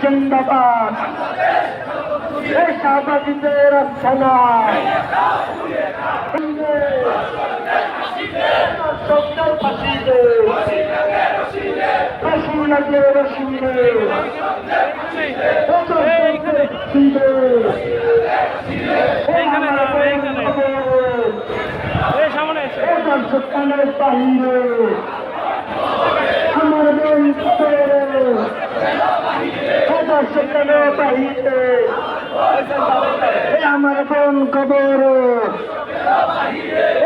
জিন্দাবাদ এই শাহবাগীদের আস্থানা ফাঁসিতে রসুন লাগলে রসুনে। এই সামনে এবার সত্তানের বাহিরে আমার বোন এবার সত্তানের আমার বোন কবর।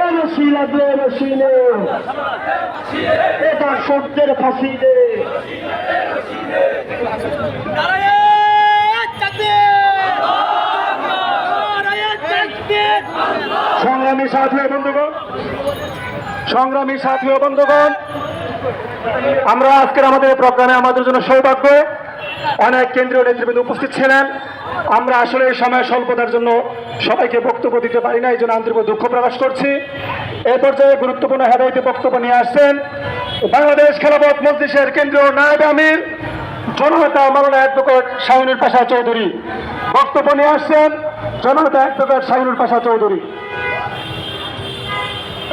এ রসি লাগলে রসিনে এবার সত্যের ফাঁসিতে। সংগ্রামী সাথী বন্ধুগণ, সংগ্রামী সাথী বন্ধুগণ, আমরা আজকের আমাদের প্রোগ্রামে আমাদের জন্য সৌভাগ্য। অনেক কেন্দ্রীয় নেতৃবৃন্দ উপস্থিত ছিলেন। আমরা আসলে সময় স্বল্পতার জন্য সবাইকে বক্তব্য দিতে পারি না, এই জন্য আন্তরিক দুঃখ প্রকাশ করছি। এ পর্যায়ে গুরুত্বপূর্ণ হেদায়তে বক্তব্য নিয়ে আসছেন বাংলাদেশ খেলাপথ মজলিসের কেন্দ্রীয় নায়ব আমির, জননেতা মাওলানা অ্যাডভোকেট শাহিনুর পাশা চৌধুরী। বক্তব্য নিয়ে আসছেন জননেতা অ্যাডভোকেট শাহিনুর পাশা চৌধুরী।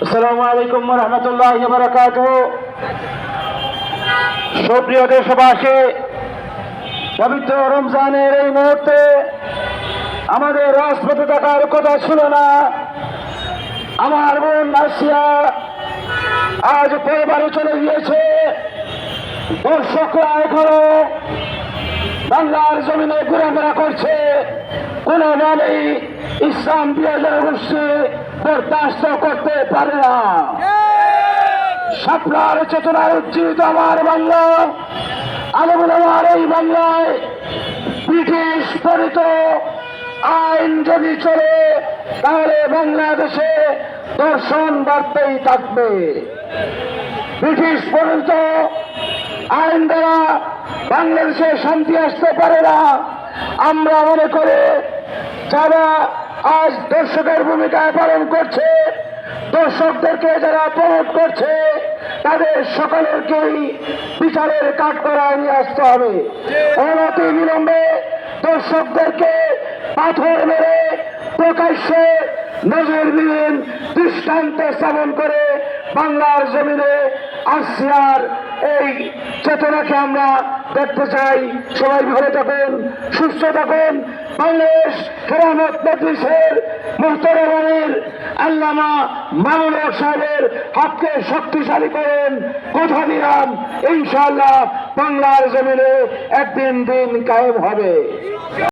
আসসালামু আলাইকুম রহমতুল্লাহ সুপ্রিয় দেশবাসী পবিত্র রমজানের এই মুহূর্তে আমাদের রাজপথে থাকার কথা ছিল না। আমার বোন নাসিয়া আজ পরিবারে চলে গিয়েছে। দর্শকরা এখনও বাংলার জমিনে ঘোরাফেরা করছে। কোন নামেই ইসলাম বিরোধী গোষ্ঠী বরদাস্ত করতে পারে না। সাপলার চেতনায় উজ্জীবিত আমার বাংলা আলমুল আমার এই বাংলায় ব্রিটিশ পরিত আইন যদি চলে, তাহলে বাংলাদেশে দর্শন বাড়তেই থাকবে। ব্রিটিশ পরিত আইন দ্বারা বাংলাদেশে শান্তি আসতে পারে না। আমরা মনে করে যারা আজ দর্শকের ভূমিকায় পালন করছে দর্শকদেরকে যারা প্রমোট করছে, তাদের সকলেরকেই বিচারের কাঠ করায় নিয়ে আসতে হবে। অনতি বিলম্বে দর্শকদেরকে পাথর মেরে প্রকাশ্যে নজরবিহীন দৃষ্টান্ত স্থাপন করে বাংলার জমিনে আসিয়ার এই চেতনাকে আমরা দেখতে চাই। সবাই ভালো থাকুন, সুস্থ থাকুন। বাংলাদেশ কেরামত মজলিসের মোহতরমের আল্লামা মামুনা সাহেবের হাতকে শক্তিশালী করেন। কথা দিলাম, ইনশাআল্লাহ বাংলার জমিনে একদিন দিন কায়েম হবে।